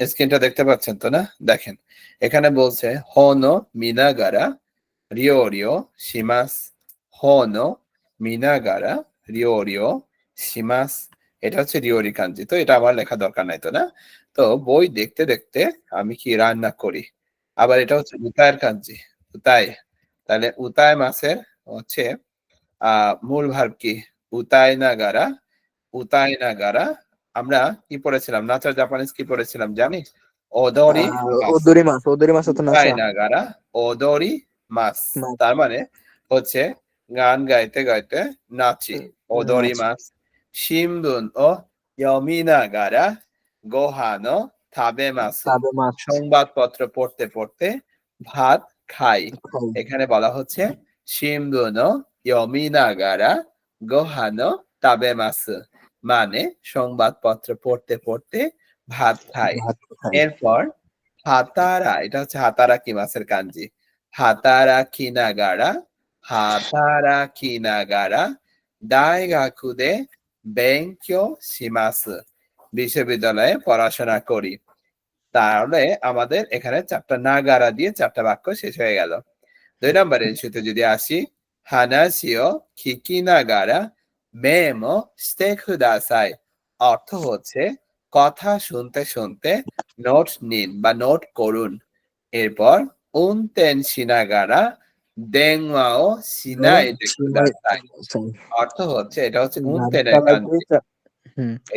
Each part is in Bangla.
স্ক্রিনটা দেখতে পাচ্ছেন তো না? দেখেন, এখানে বলছে, হনো মিনাগারা রিও রিও শিমাস, হনো মিনাগারা রিও রিও শিমাস। এটা হচ্ছে রিওরি কাঞ্জি, তো এটা আমার লেখা দরকার নাই তো না? তো বই দেখতে দেখতে আমি কি রান্না করি? আবার এটা হচ্ছে উতায়ের কাঞ্জি, উতায়। তাহলে উতায় মাসের হচ্ছে, আহ, মূল ভার্ব কি? উতায় নাগারা উতায় নাগারা আমরা কি পড়েছিলাম? নাচার জাপানিজ কি পড়েছিলাম জানিস? ওদরি ওদরি মাছ ওদরি মাছ তো না উতায় নাগারা ওদরি মাস। তার মানে হচ্ছে গান গাইতে গাইতে নাচি। ওদরি নাচি। মাস। শিমবুন ও ইয়মিনাগারা গোহানো থাবে মাস। সাবে মাছ সংবাদপত্র পড়তে পড়তে ভাত খাই। এখানে বলা হচ্ছে শিমবুনো ইয়মিনাগারা গোহানো তাবে মাস। মানে সংবাদপত্র পড়তে পড়তে ভাত খাই। এরপর হাতারা এটা হচ্ছে হাতারা কি মাছের কাঞ্জি? হাতারা কিনাগারা হাতারা কিনাগারা দাইগাকুদে বেঙ্কিও শিমাস বিশ্ববিদ্যালয়ে পড়াশোনা করি। তাহলে আমাদের এখানে চারটা নাগারা দিয়ে চারটা বাক্য শেষ হয়ে গেল। দুই নম্বর ইস্যুতে যদি আসি হানাসিও কিকিনাগারা মেমো স্টে খুদাসাই অর্থ হচ্ছে কথা শুনতে শুনতে নোট নিন বা নোট করুন। এরপর উনতেন সিনাগারা দেংওয়াও সিনাই অর্থ হচ্ছে এটা হচ্ছে উনতেনের কাঞ্জি।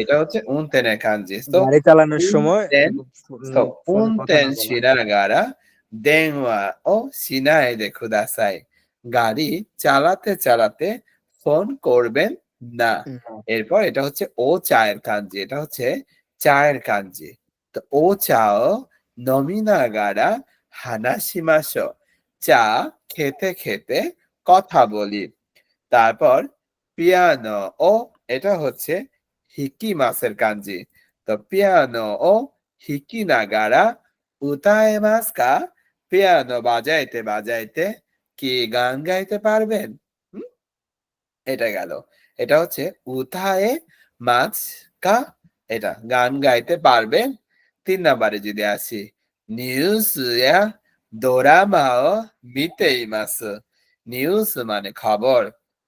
এটা হচ্ছে উনতেনের কাঞ্জি তো গাড়ি চালানোর সময় উনতেন, তো উনতেন সিনাগারা দেংওয়া ও সিনাই দেখুদাসাই গাড়ি চালাতে চালাতে ফোন করবেন না। এরপর এটা হচ্ছে ও চায়ের কাঞ্জি এটা হচ্ছে চায়ের কাঞ্জি। তো ও চাও নমিনাগারা হানাসিমাস চা খেতে খেতে কথা বলি। তারপর পিয়ানো ও এটা হচ্ছে হিকি মাসের কাঞ্জি। তো পিয়ানো ও হিকি নাগারা উতায় মাস কা পিয়ানো বাজাইতে বাজাইতে কি গান গাইতে পারবেন? হুম? এটা গেল। এটা হচ্ছে উথায়ে মাছ কা, এটা গান গাইতে পারবেন তিন নাম্বারে যদি আসি, নিউজ দোরামাও মিতে মাস নিউজ মানে খবর,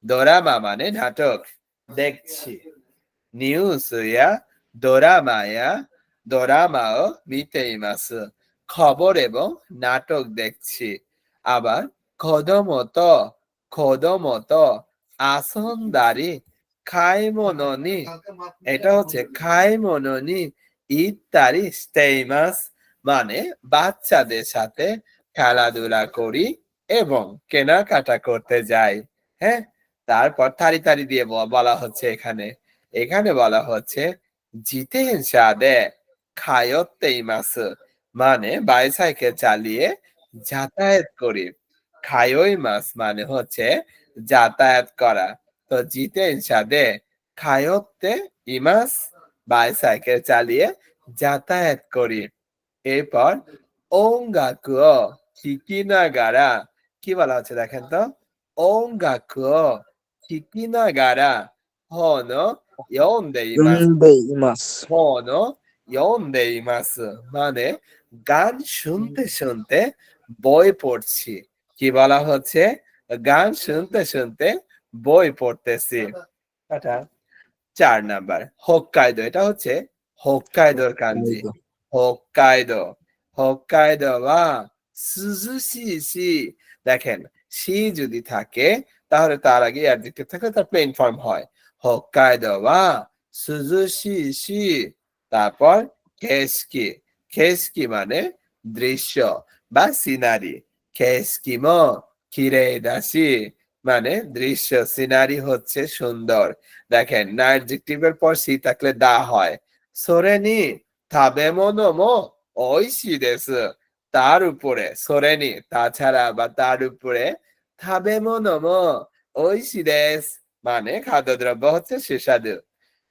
দোরামা মানে নাটক। দেখছি। নিউজ ইয়া দোরামায়া দোরামাও মিতে মাস খবর এবং নাটক দেখছি। আবার খদমত খদমত আসনদারি খাইমননি। এটা হচ্ছে খাইমননি ইত্যাদি স্টেইমাস মানে বাচ্চাদের সাথে খেলাধুলা করি এবং কেনাকাটা করতে যাই হ্যাঁ? তারপর তারি তারি দিয়ে বলা হচ্ছে এখানে। এখানে বলা হচ্ছে, জিতে সাদে খায়ত্তেই মাস মানে বাইসাইকেল চালিয়ে যাতায়াত করি। খায়ই মাস মানে হচ্ছে যাতায়াত করা। তো জিতেন সাদে খায়ত্তে ইমাস বাইসাইকেল চালিয়ে যাতায়াত করি। এরপর ওঙ্গাকুও কিকিনাগারা কি বলা হচ্ছে দেখেন তো? ওঙ্গাকুও কিকিনাগারা হনো মানে গান শুনতে শুনতে বই পড়ছি। কি বলা হচ্ছে? গান শুনতে শুনতে বই পড়তেছি। এটা চার নাম্বার হোক্কাইদো এটা হচ্ছে হোক্কাইদোর কাঞ্জি হোক্কাইদো হোক্কাইদো বা সুজুশি সি দেখেন সি যদি থাকে তাহলে তার আগে অ্যাডজেক্টিভ থাকলে তার প্লেন ফর্ম হয়। হোক্কাইদো বা সুজুশি সি তারপর কেসকি কেসকি মানে দৃশ্য বা সিনারি। কেসকি মো দাসি? মানে দৃশ্য সিনারি হচ্ছে সুন্দর। দেখেন না অ্যাডজেক্টিভের পর সি থাকলে দা হয়। সোরেনি তাবেমনো মো ওইসি দেস। তার উপরে, সোরেনি, তাছাড়া বা তার উপরে তাবেমনো মো ওইসি দেস। মানে খাদ্যদ্রব্য হচ্ছে সুস্বাদু।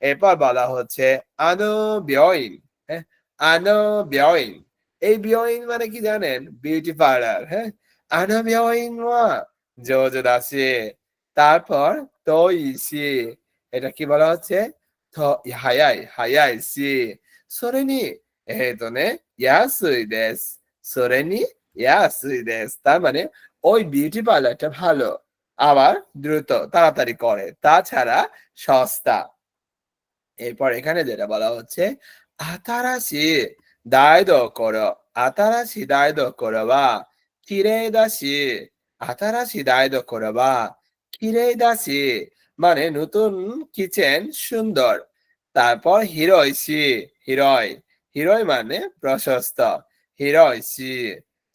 এরপর বলা হচ্ছে আনো বিয়ইন হ্যাঁ? আনো বিয়ইন এই বিয়ইন মানে কি জানেন? বিউটি পার্লার হ্যাঁ? আনো বিয়ইন ওয়া জোজদাসি তারপর তো ইসি এটা কি বলা হচ্ছে তো হায়াই হায়াই সি それに えっ、とね、安いです。それに安いです。তার মানে ওই বিউটি পার্লারটা ভালো আবার দ্রুত তাড়াতাড়ি করে তাছাড়া সস্তা এরপর এখানে যেটা বলা হচ্ছে আতারাশি দায় করো আতারাশি দায় করো বা কিরে দাসি আতারাশি দায় করো বা কিরে দাসি মানে নতুন কিচেন সুন্দর তারপর হিরোইসি হিরয় হিরয় মানে প্রশস্ত হিরয়সি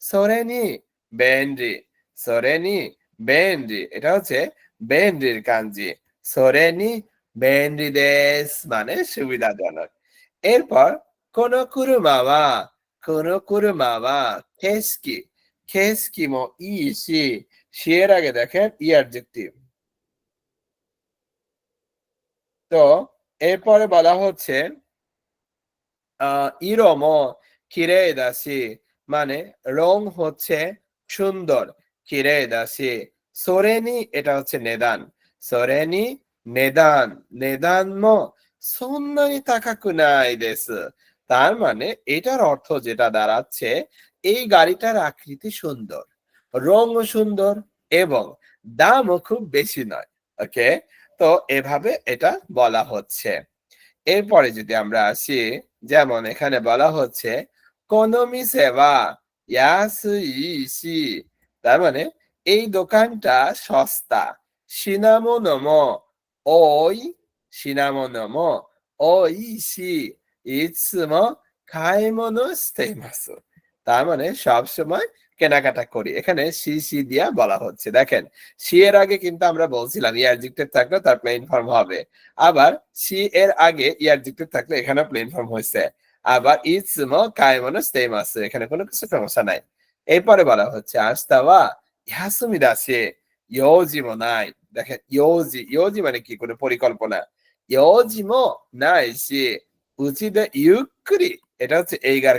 সোরেনি বেন্ডি সোরেনি বেন্ডি এটা হচ্ছে বেন্ডির কাঞ্জি সোরেনি বেন্ডি দেশ মানে সুবিধাজনক。এরপর কোন কুরুমাওয়া কোন কুরুমাওয়া কেসকি আহ কিরে দাসি মানে রং হচ্ছে সুন্দর কিরে দাসি সোরেনি এটা হচ্ছে নেদান। সোরেনি, নেদান নেদান মো সন্ন্যানি তাকাকু নাই দেস। তার মানে এটার অর্থ যেটা দাঁড়াচ্ছে এই গাড়িটার আকৃতি সুন্দর, রঙও সুন্দর এবং দামও খুব বেশি নয়, ওকে? তো এভাবে এটা বলা হচ্ছে। এরপরে যদি আমরা আসি, যেমন এখানে বলা হচ্ছে, কোনমি সেবা, ইয়াসুইসি তার মানে এই দোকানটা সস্তা সিনামোনমো ওই সিনামোনমো ওইসি, ইৎসুমো খাইমোনো স্তেইমাসু তার মানে সব সময় কেনাকাটা করি। এখানে সি সি দিয়া বলা হচ্ছে। দেখেন, সি এর আগে কিন্তু আমরা বলছিলাম ই অ্যাডজেক্টিভ থাকলে তার প্লেন ফর্ম হবে। আবার সি এর আগে ই অ্যাডজেক্টিভ থাকলে এখানে প্লেন ফর্ম হয়েছে। আবার ইৎসুমো কাইমোনো স্তেইমাসু এখানে কোনো কিছু সমস্যা নাই। এরপরে বলা হচ্ছে, আস্তাওয়া ইয়াসুমি দাসে ইয়োজিমো নাই। দেখেন, ইয়োজি ইয়োজি মানে কি? কোনো পরিকল্পনা। ইয়োজিমো নাই, সে। উচিদে ইউক্রি। এটা হচ্ছে এইগার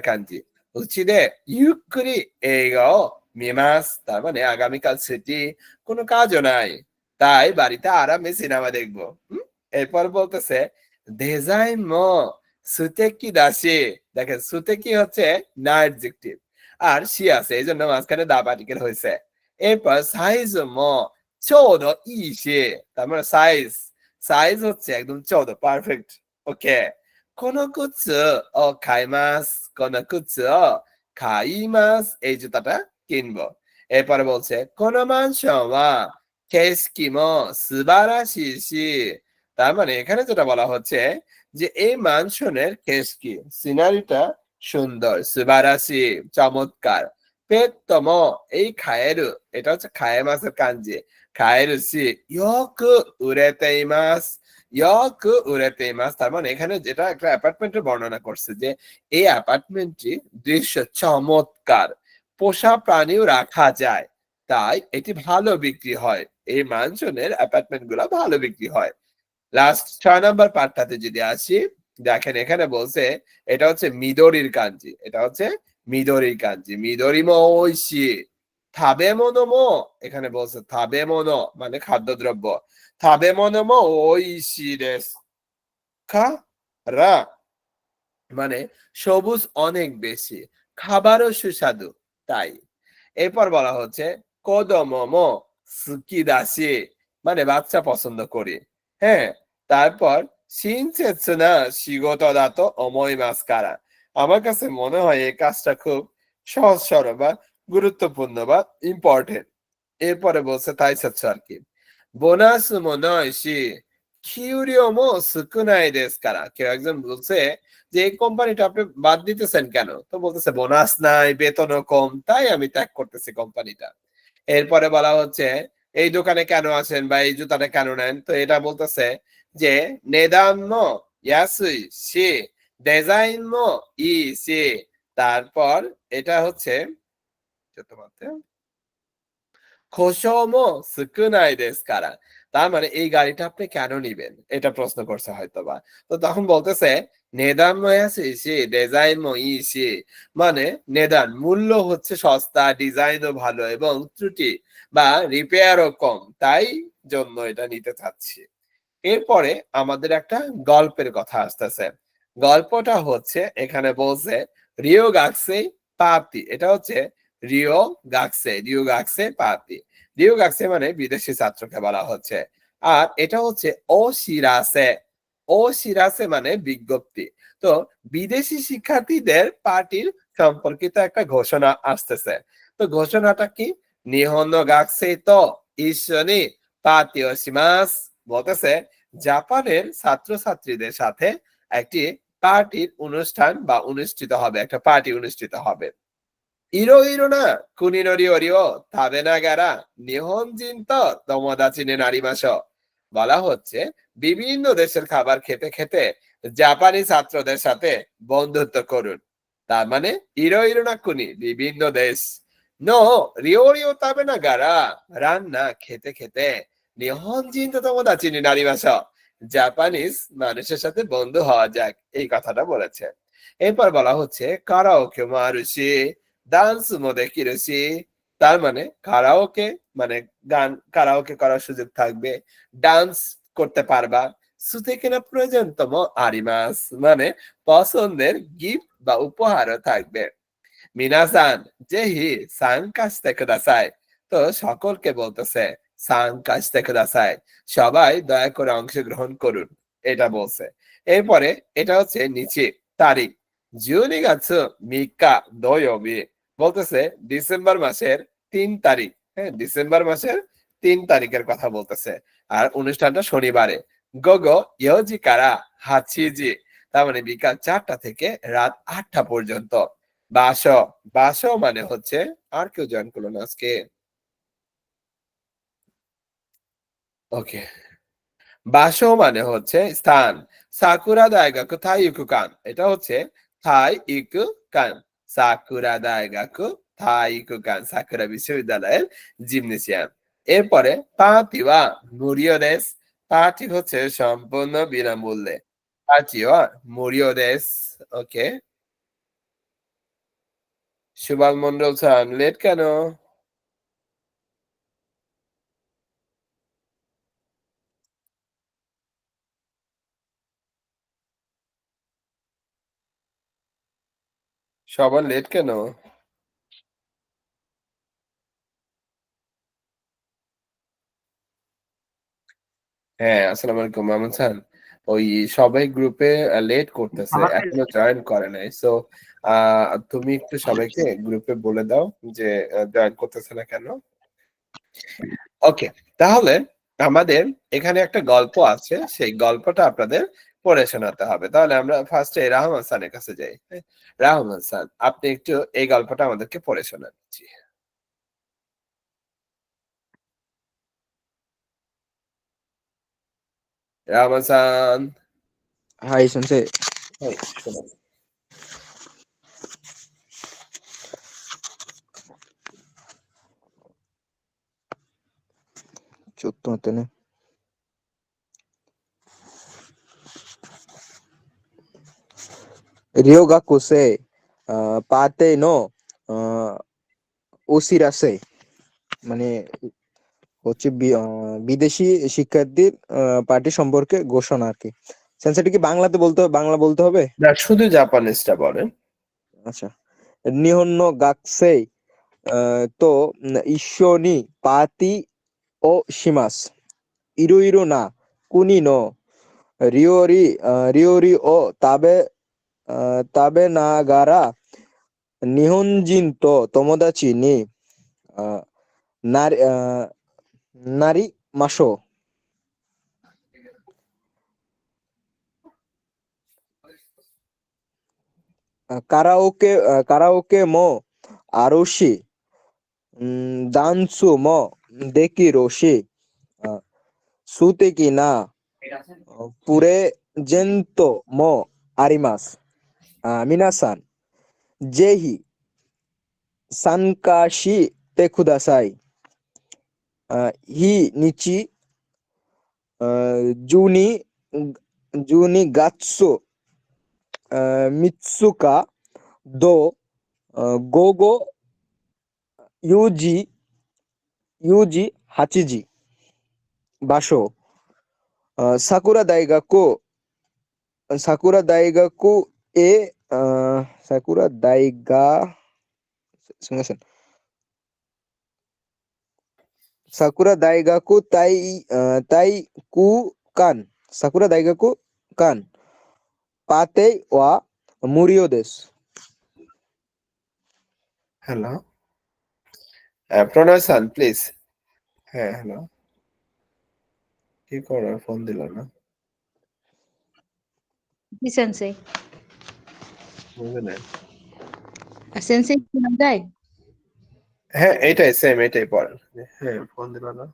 কাঞ্জি উচিদে ইউক্রি এইগাও মিমাস তার মানে আগামীকাল ছুটি কোনো কাজও নাই তাই বাড়িতে আরামে সিনেমা দেখব হুম? এরপর বলতেছে ডিজাইন মো সুতেকি দাসে দেখেন সুতেকি হচ্ছে না অ্যাডজেক্টিভ আর সি আছে এই জন্য মাঝখানে দা পার্টিকেল হয়েছে এরপর সাইজ ম চৌদ ইসে তার মানে সাইজ সাইজ হচ্ছে একদম চৌদ পারফেক্ট ওকে জুতাটা কিনবো এরপরে বলছে কোন মাংস ওয়া কেসকিমো সুবারাশিসি তার মানে এখানে যেটা বলা হচ্ছে যে এই সুন্দর সুবারাশি চমৎকার পেতম এই খায়েরু এটা হচ্ছে খায়ে মাসের কাঞ্জি খায়েরু সি ইয়ক উরেতে মাস ইয়ক উরেতে মাস তার মানে এখানে যেটা একটা অ্যাপার্টমেন্টের বর্ণনা করছে যে, এই অ্যাপার্টমেন্টটি দৃশ্য চমৎকার। পোষা প্রাণীও রাখা যায়, তাই এটি ভালো বিক্রি হয়। এই অ্যাপার্টমেন্ট ভালো বিক্রি হয়। লাস্ট ছয় নম্বর পার্টটাতে যদি আসি, দেখেন এখানে বলছে, এটা হচ্ছে মিদরির কাঞ্জি, এটা হচ্ছে মিদরির কাঞ্জি, মিদরি মো ঐশি থাবে মো এখানে বলছে থাবে মনো মানে খাদ্যদ্রব্য। থাবে মো ঐশি দেস খা রা মানে সবুজ অনেক বেশি। খাবারও সুস্বাদু, তাই। এরপর বলা হচ্ছে, কদমমো সুকিদাসি। মানে বাচ্চা পছন্দ করি। হ্যাঁ তারপর শিনসেৎসু না শিগত দাত অময় মাস্কারা। আমার কাছে মনে হয় এই কাজটা খুব সহজ, সরল বা গুরুত্বপূর্ণ বা ইম্পর্টেন্ট এরপরে বলছে, তাই আর কি। বোনাস মনে হয় সি কিউরিওমো সুকুনাই কেউ একজন বলছে যে এই কোম্পানিটা আপনি বাদ দিতেছেন কেন তো বলতেছে বোনাস নাই বেতনও কম তাই আমি ত্যাগ করতেছি কোম্পানিটা এরপরে বলা হচ্ছে এই দোকানে কেন আছেন বা এই জুতাটা কেন নেন তো এটা বলতেছে যে নেদান ইয়াসুই সে ডিজাইন মো ই সে তারপর এটা হচ্ছে তার মানে এই গাড়িটা আপনি কেন নিবেন? এটা প্রশ্ন করছে তো তখন বলতেছে, নেদান ডিজাইন মানে নেদান, মূল্য হচ্ছে সস্তা ভালো এবং ত্রুটি বা রিপেয়ারও কম। তাই জন্য এটা নিতে চাচ্ছি। এরপরে আমাদের একটা গল্পের কথা আসতেছে। গল্পটা হচ্ছে, এখানে বলছে, রিও গাকসে পাতি এটা হচ্ছে রিও গাকসে রিও গাকসে পাতি রিও গাকসে মানে বিদেশি ছাত্রকে বলা হচ্ছে। আর এটা হচ্ছে ও শিরাসে ও শিরাসে মানে বিজ্ঞপ্তি। তো বিদেশি শিক্ষার্থীদের পার্টির সম্পর্কিত একটা ঘোষণা আসতেছে। তো ঘোষণাটা কি? নিহন গাকসে তো ঈশ্বনী পাতি ওসিমাস বলতেছে, জাপানের ছাত্রছাত্রীদের সাথে একটি পার্টির অনুষ্ঠান বা অনুষ্ঠিত হবে, একটা পার্টি অনুষ্ঠিত হবে। ইরো ইরো না কুনিনোরি ওরিও তাবে না গারা নিহনজিন তো তমদাচিনে নারী মাস বলা হচ্ছে বিভিন্ন দেশের খাবার খেতে খেতে জাপানি ছাত্রদের সাথে বন্ধুত্ব করুন তার মানে ইরো ইরো না কুনি বিভিন্ন দেশ নো রিও রিও তাবে না গারা রান্না খেতে খেতে নিহনজিন তো তমদাচিনে নারী মাস জাপানিজ মানুষের সাথে বন্ধু হওয়া যাক এই কথাটা বলেছে এরপর বলা হচ্ছে কারাওকে মারুষি ডান্স মধ্যে কিরুষি তার মানে কারাওকে মানে গান, কারাওকে করার সুযোগ থাকবে। ডান্স করতে পারবা। সুতে কিনা আরিমাস মানে পছন্দের গিফট বা উপহারও থাকবে। মিনাসান সাংকাস্তে কুদাসাই তো সকলকে বলতেছে সাংকাস্তে কুদাসাই সবাই দয়া করে অংশগ্রহণ করুন, এটা বলছে। এরপরে এটা হচ্ছে নিচে, তারিখ। জুনি গাছ মিকা দয়বি বলতেছে ডিসেম্বর মাসের তিন তারিখ। হ্যাঁ ডিসেম্বর মাসের তিন তারিখের কথা বলতেছে। আর অনুষ্ঠানটা শনিবারে। গগো, ইয়োজি কারা? হাচিজি তার মানে বিকাল চারটা থেকে রাত আটটা পর্যন্ত। বাস বাস মানে হচ্ছে আর কেউ জয়েন করল না আজকে। ওকে বাসো মানে হচ্ছে স্থান। সাকুরা দায়গাকু থাই ইকুকান এটা হচ্ছে থাই ইকুকান সাকুরা দায়গাকু থাই ইকুকান সাকুরা বিশ্ববিদ্যালয়ের জিমনেসিয়াম এরপরে পাতিওয়া মুরিও দেশ পার্টি হচ্ছে সম্পূর্ণ বিনামূল্যে পার্টিওয়া মুরিও দেশ ওকে সুবাল মন্ডল স্যার লেট কেন সবার লেট কেন? হ্যাঁ আসসালামু আলাইকুম মামুন স্যার। ওই সবাই গ্রুপে লেট করতেছে এখনও জয়েন করে নাই। সো তুমি একটু সবাইকে গ্রুপে বলে দাও যে জয়েন করতেছে না কেন? ওকে তাহলে আমাদের এখানে একটা গল্প আছে। সেই গল্পটা আপনাদের পড়ে শোনাতে হবে। তাহলে আমরা ফার্স্টে রাহমান স্যারের কাছে যাই। রাহমান স্যার আপনি একটু এই গল্পটা আমাদেরকে পড়ে শোনান। জি। রাহমান স্যার। হাই শুনছে। এই, শোনান। ryogakusei পাতে নো ওসিরাসে মানে হচ্ছে বিদেশি শিক্ষার্থীর পার্টি সম্পর্কে ঘোষণা আর কি। সেন্সারটি কি বাংলাতে বলতে হবে বাংলা বলতে হবে? না শুধু জাপানিজটা বলে আচ্ছা। নিহন্ন গাকসেই তো ঈশ্বনি পাতি ও সীমাস ইরু ইরু না কুনি নো। রিওরি রিওরি ও তাবে তাবে নাগারা নিহনজিন তো তোমোদাচি নি আহ, নারী নারী মাসো। কারাওকে কারাওকে মো আরোশি উম, দানসু মো দেখি রোশি সুতে কি না পুরে জেন্তো মো আরিমাস। আহ, মিনাসান জেহি সানকাশি তে কুদাসাই আহ, হি নিচি আহ, জুনি জুনি গাৎসু আহ, মিৎসুকা দো আহ, গোগো ইউজি ইউজি হাচিজি বাসো আহ, সাকুরা দাইগাকো সাকুরা দাইগাকু এ আহ, সাকুরা দাইগা শুনেছেন সাকুরা দাইগাকু তাই আহ, তাই কু কান সাকুরা দাইগাকু কান পাতে ওয়া মুরিও দেশ হ্যালো প্রণয়সান প্লিজ হ্যাঁ হ্যালো কি করো ফোন দিল না জি সেন্সেই বুঝে নেন সেন্সেই শোনা যায় হ্যাঁ এটাই সেম এটাই পড়েন হ্যাঁ ফোন দিল না।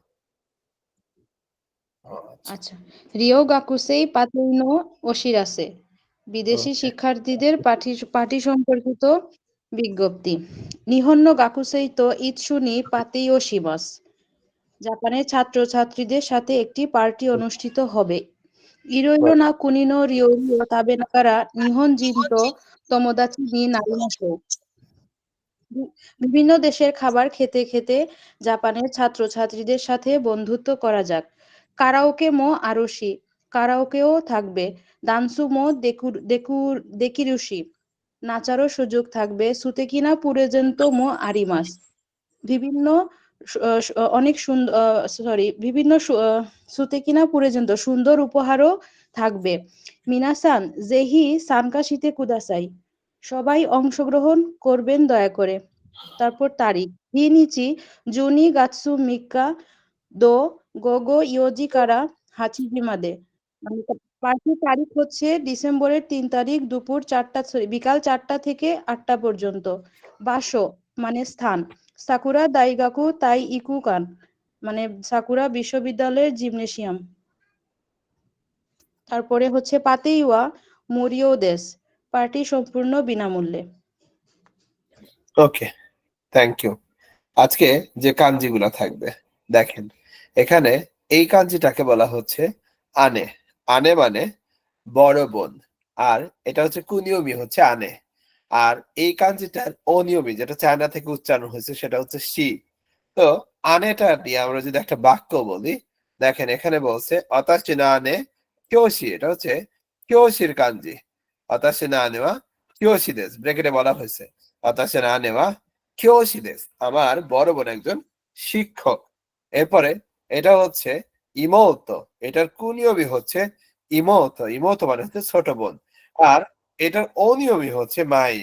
আচ্ছা। আচ্ছা। রিও গাকুসেই পাতেইনো ওশিরাসে বিদেশি শিক্ষার্থীদের পাঠি পাঠি সম্পর্কিত বিজ্ঞপ্তি। নিহন্ন গাকুসেই তো ইৎসুনি পাতেইও শিমাস জাপানের ছাত্রছাত্রীদের সাথে একটি পার্টি অনুষ্ঠিত হবে। ইরোইরো না কুনিনো রিও রিও তাবে নাকারা নিহন জিনতো তোমোদাচি নি নারিমাশো বিভিন্ন দেশের খাবার খেতে খেতে জাপানের ছাত্রছাত্রীদের সাথে বন্ধুত্ব করা যাক। কারাওকে মো আরোশি। কারাওকেও থাকবে। দানসু মো দেকুর দেকুর দেকিরুশি। নাচারও সুযোগ থাকবে। সুতেকিনা পুরেজেন্ত মো আরিমাস। বিভিন্ন অনেক সুন্দর সরি বিভিন্ন সু- আহ, সুতেকিনা পুরেজেন্ত সুন্দর উপহারও থাকবে। মিনাসান জেহি সানকাশিতে কুদাসাই সবাই অংশগ্রহণ করবেন দয়া করে। তারপর তারিখ হিনিচি জুনি গাতসু মিকা দো গোগো ইয়োজি কারা হাচিজিমাদে মানে পার্টির তারিখ হচ্ছে ডিসেম্বরের তিন তারিখ দুপুর চারটা বিকাল চারটা থেকে আটটা পর্যন্ত। বাসো মানে স্থান। সাকুরা দাইগাকু তাই ইকুকান মানে সাকুরা বিশ্ববিদ্যালয়ের জিমনেশিয়াম তারপরে হচ্ছে পাতেইওয়া মরিও দেশ পার্টি সম্পূর্ণ বিনামূল্যে। ওকে থ্যাংক ইউ আজকে যে কাঞ্জিগুলো থাকবে, দেখেন, এখানে এই কাঞ্জিটাকে বলা হচ্ছে আনে। আনে মানে বড় বোন। আর এটা হচ্ছে কুনিয়মি হচ্ছে আনে। আর এই কাঞ্জিটার অনিয়মি যেটা চায়না থেকে উচ্চারণ হয়েছে সেটা হচ্ছে শি। তো আনেটা দিয়ে আমরা যদি একটা বাক্য বলি, দেখেন এখানে বলছে অতাশি না আনে কিয়োশি এটা হচ্ছে কিয়োশির কাঞ্জি। অতাশি না আনেওয়া কিয়োশি দেশ ব্রেকেটে বলা হয়েছে। অতাশি না আনেওয়া কিয়োশি দেশ আমার বড় বোন একজন শিক্ষক। এরপরে এটা হচ্ছে ইমৌত, এটার কুনিয়মি হচ্ছে ইমৌত। ইমৌত মানে হচ্ছে ছোট বোন। আর এটার অনিয়মি হচ্ছে মাই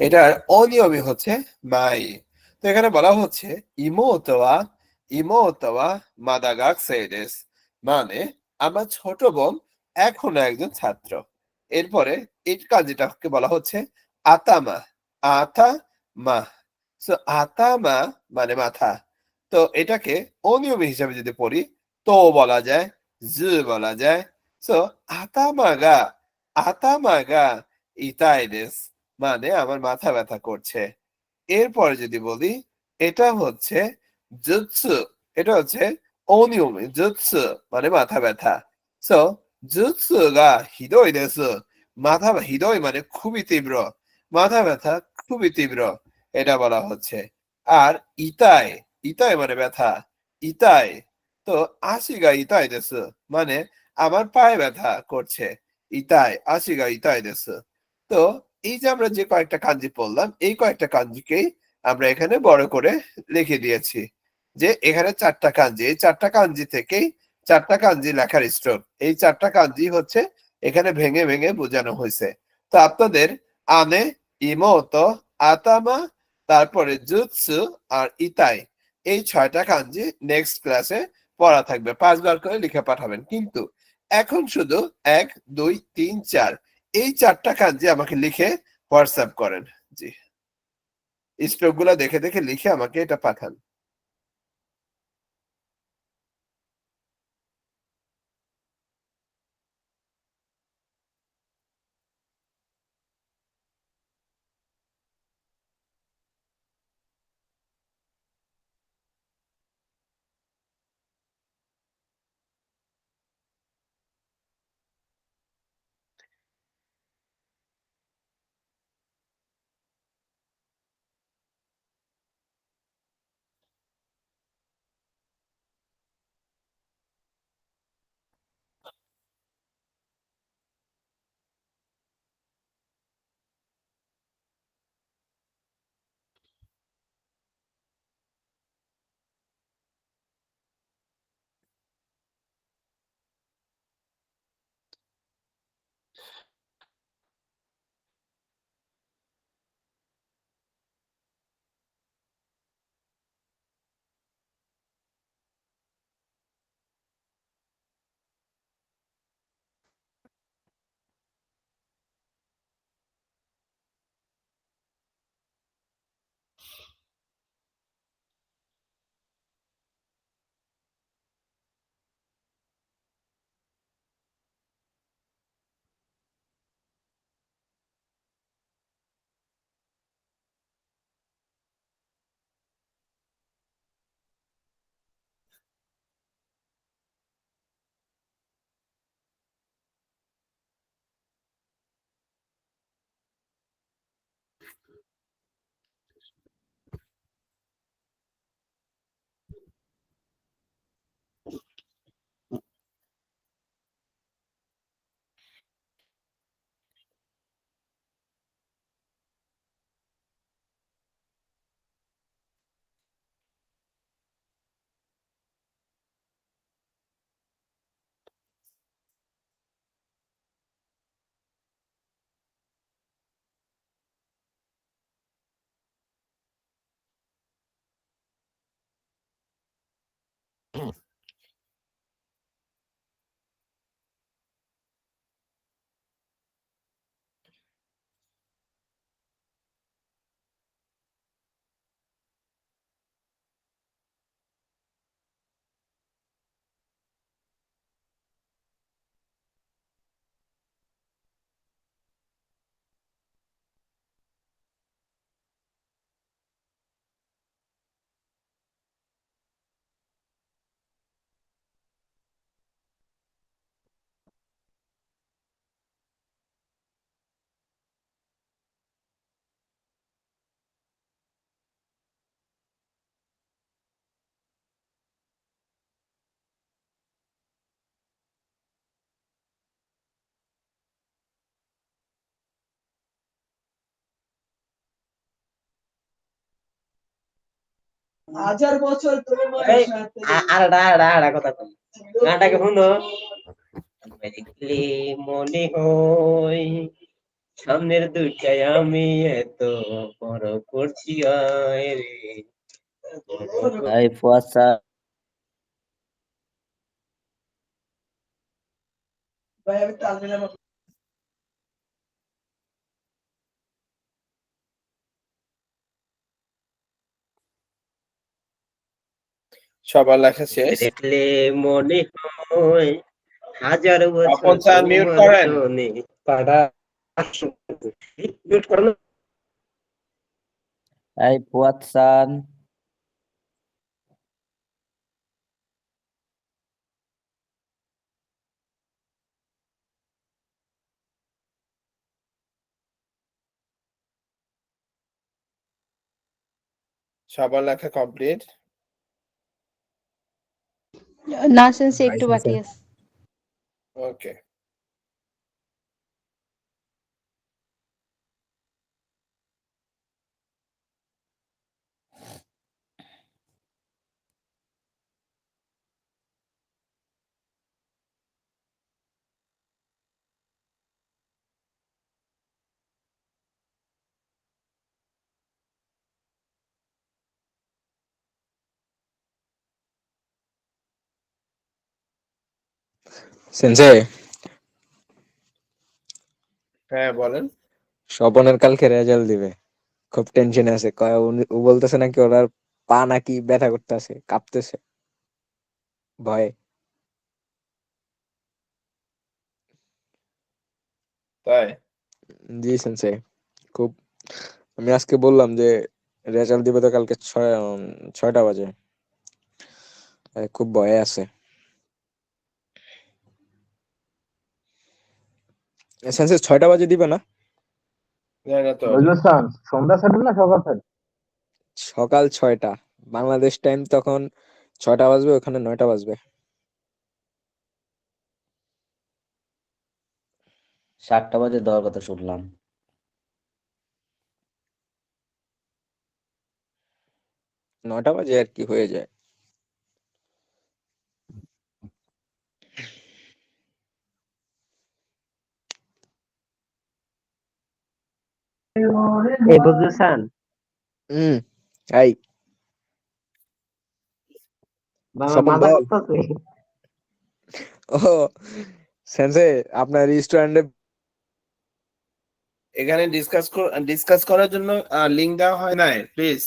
এটার অনিয়মি হচ্ছে মাই তো এখানে বলা হচ্ছে ইমোতোয়া ইমোতোয়া মাদাগাক সেইদেস মানে আমার ছোট বোন এখনও একজন ছাত্র। এরপরে এই কাজটাকে বলা হচ্ছে, আতামা আতা মা সো আতামা মানে মাথা। তো এটাকে অনিয়মী হিসাবে যদি পড়ি তো বলা যায় জু বলা যায় সো আতামাগা আতামাগা ইতাই মানে আমার মাথা ব্যথা করছে এরপরে যদি বলি এটা হচ্ছে জুৎসু এটা হচ্ছে অনিয়মী জুৎসু মানে মাথা ব্যথা সো জুৎসু গা হিদোই দেসু মাথা হিদোই মানে খুবই তীব্র মাথা ব্যথা খুবই তীব্র এটা বলা হচ্ছে আর ইতাই ইতাই মানে ব্যথা ইতাই তো আশিগা ইতাই দেসু। মানে আমার পায়ে ব্যথা করছে। ইতাই, আশিগা ইতাই দেসু। তো এই যে আমরা যে কয়েকটা কাঞ্জি পড়লাম, এই কয়েকটা কাঞ্জিকেই আমরা এখানে বড় করে লিখে দিয়েছি যে এখানে চারটা কাঞ্জি। এই চারটা কাঞ্জি থেকেই চারটা কাঞ্জি লেখার স্ট্রোক। এই চারটা কাঞ্জি হচ্ছে এখানে ভেঙে ভেঙে বোঝানো হয়েছে তো আপনাদের আনে ইমোত আতামা, তারপরে জুৎসু আর ইতাই, এই ছয়টা কাঞ্জি নেক্সট ক্লাসে পড়া থাকবে পাঁচবার করে লিখে পাঠাবেন। কিন্তু এখন শুধু এক, দুই, তিন, চার, এই চারটা কাজ যে আমাকে লিখে হোয়াটসঅ্যাপ করেন। জি। স্ট্রোক দেখে দেখে লিখে আমাকে এটা পাঠান। হাজার বছর তোমার এই, সাথে। আ- আরেকটা আরেকটা আরেকটা কথা কই গানটাকে শুনো দেখলে মনে হয় সামনের দুইটাই আমি এত বড় করছি আয় রে। ভাই আমি তাল মিলাবো সবার লেখা শেষ। দেখলে মনে হয় হাজার বছর স্যার করেন। পাড়া মিউট করো এই সবার লেখা কমপ্লিট না সেন্সে একটু বাকি আছে ওকে সেন্সে হ্যাঁ বলেন। স্বপনের কালকে রেজাল্ট দিবে। খুব টেনশনে আছে। কয় ও বলতেছে নাকি ওনার পা নাকি ব্যথা করতেছে কাঁপতেছে। ভয়ে। তাই? জি সেন্সে খুব আমি আজকে বললাম যে রেজাল্ট দিবে তো কালকে ছয় ছয়টা বাজে। খুব ভয়ে আছে। সেন্সে ছয়টা বাজে দিবে না? সন্ধ্যা সকাল ছয়টা। বাংলাদেশ টাইম তখন ছয়টা বাজবে ওখানে নয়টা বাজবে। সাতটা বাজে দেওয়ার কথা শুনলাম। নয়টা বাজে আর কি হয়ে যায়। এই বুঝছেন হুম এই। ও সেন্সে আপনার রেস্টুরেন্টে এখানে ডিসকাস ডিসকাস করার জন্য লিংক দেওয়া হয় নাই প্লিজ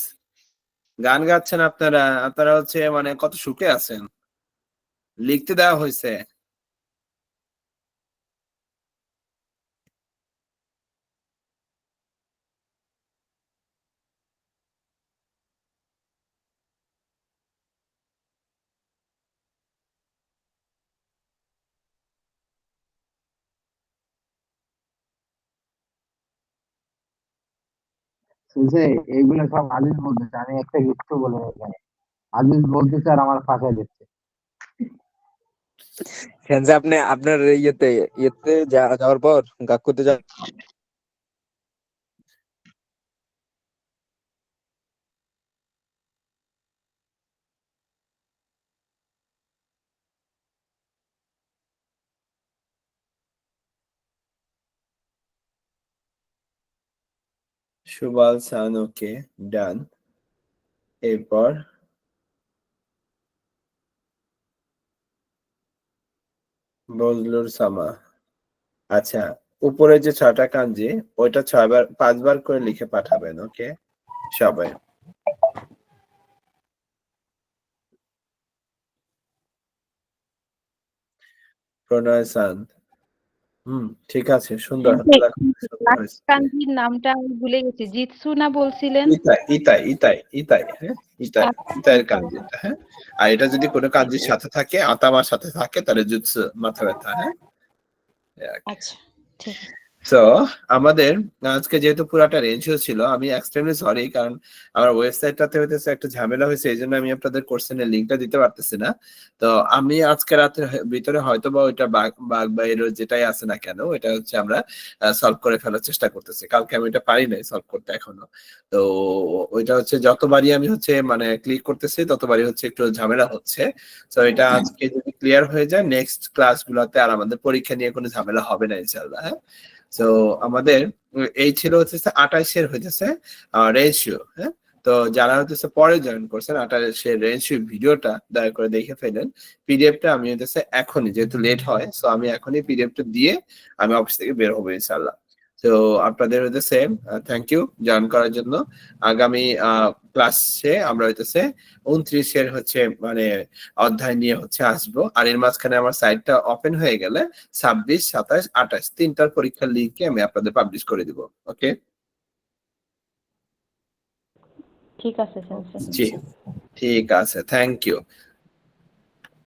গান গাচ্ছেন আপনারা আপনারা হচ্ছে মানে কত সুখে আছেন। লিখতে দেওয়া হয়েছে। শুনছে এইগুলো সব আজিজ বলতেছে, আমি একটা কিছু বলে এখানে আজিজ বলতেছে আর আমার পাশে দিচ্ছে। আপনি, আপনার ইয়েতে ইয়েতে যাওয়ার পর গাকুতে যা সুবাল সান ওকে ডান। এরপর বজলুর সামা। আচ্ছা উপরে যে ছয়টা কাঞ্জি, ওইটা ছয়বার, পাঁচবার করে লিখে পাঠাবেন, ওকে? সবাই। প্রণয় সান হুম ঠিক আছে সুন্দর। কান্তির নামটা আমি ভুলে গেছি। জিতসু না বলছিলেন? ইতাই ইতাই ইতাই ইতাই হ্যাঁ ইতাই ইতাইয়ের কাঞ্জি হ্যাঁ। আর এটা যদি কোনো কাঞ্জির সাথে থাকে আতামার সাথে থাকে তাহলে জুৎসু মাথা ব্যথা হ্যাঁ। আচ্ছা ঠিক আছে। তো আমাদের আজকে যেহেতু পুরাটা রেঞ্জও ছিল আমি এক্সট্রিমলি সরি কারণ আমার ওয়েবসাইটটাতে হইতেছে একটা ঝামেলা হয়েছে এই জন্য আমি আপনাদের কোর্সের লিঙ্কটা দিতে পারতেছি না। তো আমি আজকে রাতের ভিতরে হয়তো বা ওইটা বাগ বাগ বা এর যেটাই আছে না কেন এটা হচ্ছে আমরা সলভ করে ফেলার চেষ্টা করতেছি। কালকে আমি এটা পারি নাই সলভ করতে এখনও। তো ওইটা হচ্ছে যতবারই আমি হচ্ছে মানে ক্লিক করতেছি ততবারই হচ্ছে একটু ঝামেলা হচ্ছে। তো এটা আজকে যদি ক্লিয়ার হয়ে যায় নেক্সট ক্লাসগুলোতে আর আমাদের পরীক্ষা নিয়ে কোনো ঝামেলা হবে না ইনশাল্লাহ হ্যাঁ? তো আমাদের, এই ছিল হচ্ছে আঠাইশের হইতেছে রেশিও হ্যাঁ? তো যারা হচ্ছে পরে জয়েন করছেন, আঠাশের রেশিও ভিডিওটা দয়া করে দেখে ফেলেন। পিডিএফটা আমি হচ্ছে এখনই, যেহেতু লেট হয় সো আমি এখনই পিডিএফটা দিয়ে আমি অফিস থেকে বের হব ইনশাল্লাহ তো আপনাদের হইতেছে থ্যাংক ইউ জয়েন করার জন্য। আগামী ক্লাসে আমরা হইতেছে উনত্রিশের হচ্ছে মানে অধ্যায় নিয়ে হচ্ছে আসব। আর এর মাঝখানে আমার সাইটটা ওপেন হয়ে গেলে ছাব্বিশ সাতাশ আঠাশ তিনটার পরীক্ষার লিঙ্কে আমি আপনাদের পাবলিশ করে দিব ওকে ঠিক আছে জি ঠিক আছে থ্যাংক ইউ